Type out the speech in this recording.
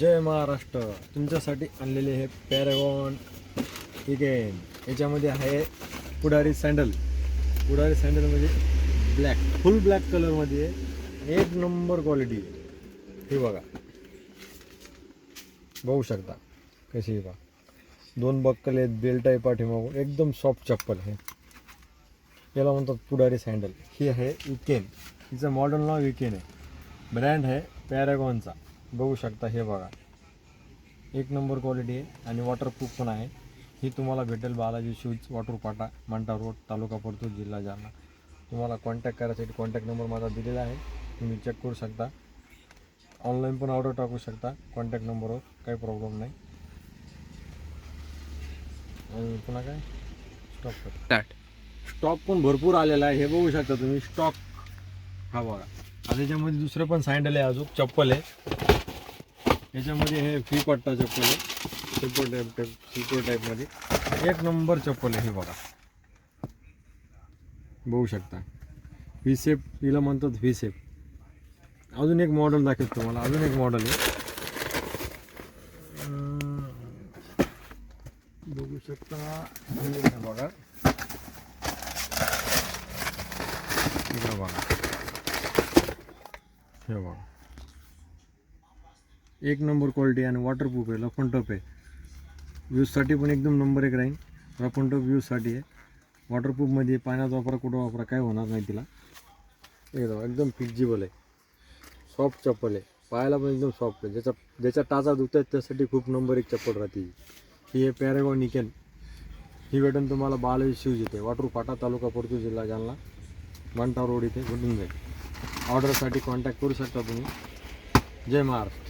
जय महाराष्ट्र. तुमच्यासाठी आणलेले हे पॅरेगॉन इगेन याच्यामध्ये आहे पुढारी सँडल पुढारी सँडल म्हणजे ब्लॅक फुल ब्लॅक कलरमध्ये एक नंबर क्वालिटी हे बघा. बघू शकता. कशी बघा दोन बक्कल आहेत बेल्ट आहे पाठीमागून. एकदम सॉफ्ट चप्पल आहे याला म्हणतात पुढारी सँडल ही आहे विकेन हिचं मॉडर्न नाव विकेन आहे. ब्रँड आहे पॅरागॉनचा बघू शकता हे बघा. एक नंबर क्वालिटी आहे आणि वॉटरप्रूफ पण आहे. ही तुम्हाला भेटेल बालाजी शूज वाटूर पाटा मांटा रोड तालुका परतूर जिल्हा जालना. तुम्हाला कॉन्टॅक्ट करायसाठी कॉन्टॅक्ट नंबर माझा दिलेला आहे. तुम्ही चेक करू शकता. ऑनलाईन पण ऑर्डर टाकू शकता. कॉन्टॅक्ट नंबरवर काही प्रॉब्लेम नाही. आणि पुन्हा काय? स्टॉप कर. स्टार्ट स्टॉक पण भरपूर आलेला आहे. हे बघू शकता तुम्ही. स्टॉक हा बघा. आता त्याच्यामध्ये दुसरं पण सँडल आहे अजून. चप्पल आहे. याच्यामध्ये हे फीपट्टा चप्पल आहे. सिल्पर टाईप टाईप सिल्पर टाईपमध्ये एक नंबर चप्पल आहे हे बघा. बघू शकता. व्ही सेप हिला म्हणतात व्ही सेप अजून एक मॉडेल दाखवतो तुम्हाला. अजून एक मॉडेल आहे. बघू शकता. बघा. बघा. हे बघा. एक नंबर क्वालिटी आणि वॉटरप्रूफ आहे लफन टप आहे. व्यूजसाठी पण एकदम नंबर एक राहील लफन टॉप यूजसाठी आहे. वॉटरप्रूफमध्ये पाण्यात वापरा कुठं वापरा काय होणार नाही तिला. हे एकदम फिक्जिबल आहे. सॉफ्ट चप्पल आहे. पायाला पण एकदम सॉफ्ट आहे. ज्याच्या ज्याचा टाचा दुखतात त्यासाठी खूप नंबर एक चप्पल राहते ही. आहे पॅरेगॉन निकेन ही भेटून तुम्हाला बालाजी शिवज येते वाटरू फाटा तालुका परतूर जिल्हा जालना. मंटा रोड इथे भेटून जाईल. ऑर्डरसाठी कॉन्टॅक्ट करू शकता तुम्ही. जय महाराष्ट्र.